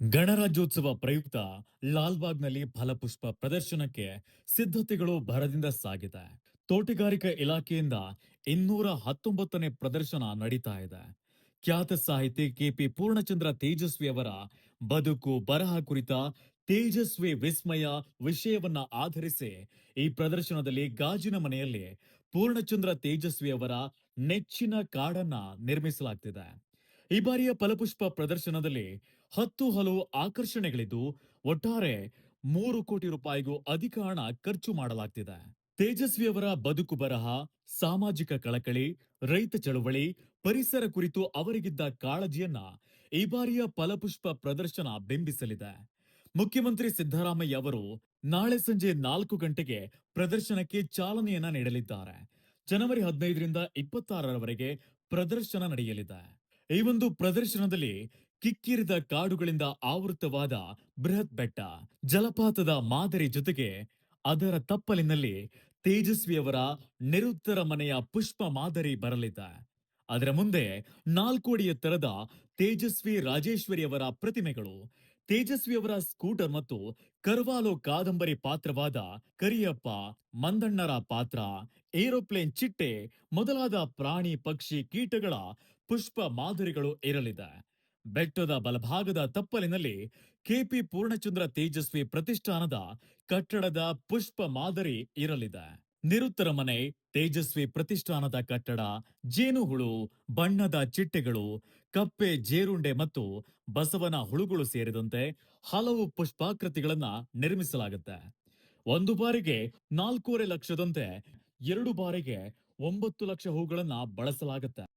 ಗಣರಾಜ್ಯೋತ್ಸವ ಪ್ರಯುಕ್ತ ಲಾಲ್ಬಾಗ್ನಲ್ಲಿ ಫಲಪುಷ್ಪ ಪ್ರದರ್ಶನಕ್ಕೆ ಸಿದ್ಧತೆಗಳು ಭರದಿಂದ ಸಾಗಿದೆ. ತೋಟಗಾರಿಕಾ ಇಲಾಖೆಯಿಂದ ಇನ್ನೂರ ಹತ್ತೊಂಬತ್ತನೇ ಪ್ರದರ್ಶನ ನಡೀತಾ ಇದೆ. ಖ್ಯಾತ ಸಾಹಿತಿ ಕೆಪಿ ಪೂರ್ಣಚಂದ್ರ ತೇಜಸ್ವಿ ಅವರ ಬದುಕು ಬರಹ ಕುರಿತ ತೇಜಸ್ವಿ ವಿಸ್ಮಯ ವಿಷಯವನ್ನ ಆಧರಿಸಿ ಈ ಪ್ರದರ್ಶನದಲ್ಲಿ ಗಾಜಿನ ಮನೆಯಲ್ಲಿ ಪೂರ್ಣಚಂದ್ರ ತೇಜಸ್ವಿ ಅವರ ನೆಚ್ಚಿನ ಕಾಡನ್ನ ನಿರ್ಮಿಸಲಾಗ್ತಿದೆ. ಈ ಬಾರಿಯ ಫಲಪುಷ್ಪ ಪ್ರದರ್ಶನದಲ್ಲಿ ಹತ್ತು ಹಲವು ಆಕರ್ಷಣೆಗಳಿದ್ದು, ಒಟ್ಟಾರೆ ಮೂರು ಕೋಟಿ ರೂಪಾಯಿಗೂ ಅಧಿಕ ಹಣ ಖರ್ಚು ಮಾಡಲಾಗ್ತಿದೆ. ತೇಜಸ್ವಿಯವರ ಬದುಕು ಬರಹ, ಸಾಮಾಜಿಕ ಕಳಕಳಿ, ರೈತ ಚಳುವಳಿ, ಪರಿಸರ ಕುರಿತು ಅವರಿಗಿದ್ದ ಕಾಳಜಿಯನ್ನ ಈ ಬಾರಿಯ ಫಲಪುಷ್ಪ ಪ್ರದರ್ಶನ ಬಿಂಬಿಸಲಿದೆ. ಮುಖ್ಯಮಂತ್ರಿ ಸಿದ್ದರಾಮಯ್ಯ ಅವರು ನಾಳೆ ಸಂಜೆ ನಾಲ್ಕು ಗಂಟೆಗೆ ಪ್ರದರ್ಶನಕ್ಕೆ ಚಾಲನೆಯನ್ನ ನೀಡಲಿದ್ದಾರೆ. ಜನವರಿ ಹದಿನೈದರಿಂದ ಇಪ್ಪತ್ತಾರರವರೆಗೆ ಪ್ರದರ್ಶನ ನಡೆಯಲಿದೆ. ಈ ಒಂದು ಪ್ರದರ್ಶನದಲ್ಲಿ ಕಿಕ್ಕಿರಿದ ಕಾಡುಗಳಿಂದ ಆವೃತವಾದ ಬೃಹತ್ ಬೆಟ್ಟ, ಜಲಪಾತದ ಮಾದರಿ ಜೊತೆಗೆ ಅದರ ತಪ್ಪಲಿನಲ್ಲಿ ತೇಜಸ್ವಿಯವರ ನಿರುತ್ತರ ಮನೆಯ ಪುಷ್ಪ ಮಾದರಿ ಬರಲಿದೆ. ಅದರ ಮುಂದೆ ನಾಲ್ಕು ಅಡಿ ಎತ್ತರದ ತೇಜಸ್ವಿ ರಾಜೇಶ್ವರಿಯವರ ಪ್ರತಿಮೆಗಳು ತೇಜಸ್ವಿಯವರ ಸ್ಕೂಟರ್ ಮತ್ತು ಕರ್ವಾಲೋ ಕಾದಂಬರಿ ಪಾತ್ರವಾದ ಕರಿಯಪ್ಪ ಮಂದಣ್ಣರ ಪಾತ್ರ, ಏರೋಪ್ಲೇನ್ ಚಿಟ್ಟೆ ಮೊದಲಾದ ಪ್ರಾಣಿ, ಪಕ್ಷಿ, ಕೀಟಗಳ ಪುಷ್ಪ ಮಾದರಿಗಳು ಇರಲಿದೆ. ಬೆಟ್ಟದ ಬಲಭಾಗದ ತಪ್ಪಲಿನಲ್ಲಿ ಕೆಪಿ ಪೂರ್ಣಚಂದ್ರ ತೇಜಸ್ವಿ ಪ್ರತಿಷ್ಠಾನದ ಕಟ್ಟಡದ ಪುಷ್ಪ ಮಾದರಿ ಇರಲಿದೆ. ನಿರುತ್ತರ ಮನೆ, ತೇಜಸ್ವಿ ಪ್ರತಿಷ್ಠಾನದ ಕಟ್ಟಡ, ಜೇನುಹುಳು, ಬಣ್ಣದ ಚಿಟ್ಟೆಗಳು, ಕಪ್ಪೆ, ಜೇರುಂಡೆ ಮತ್ತು ಬಸವನ ಹುಳುಗಳು ಸೇರಿದಂತೆ ಹಲವು ಪುಷ್ಪಾಕೃತಿಗಳನ್ನ ನಿರ್ಮಿಸಲಾಗುತ್ತೆ. ಒಂದು ಬಾರಿಗೆ ನಾಲ್ಕೂವರೆ ಲಕ್ಷದಂತೆ ಎರಡು ಬಾರಿಗೆ ಒಂಬತ್ತು ಲಕ್ಷ ಹೂಗಳನ್ನ ಬಳಸಲಾಗುತ್ತೆ.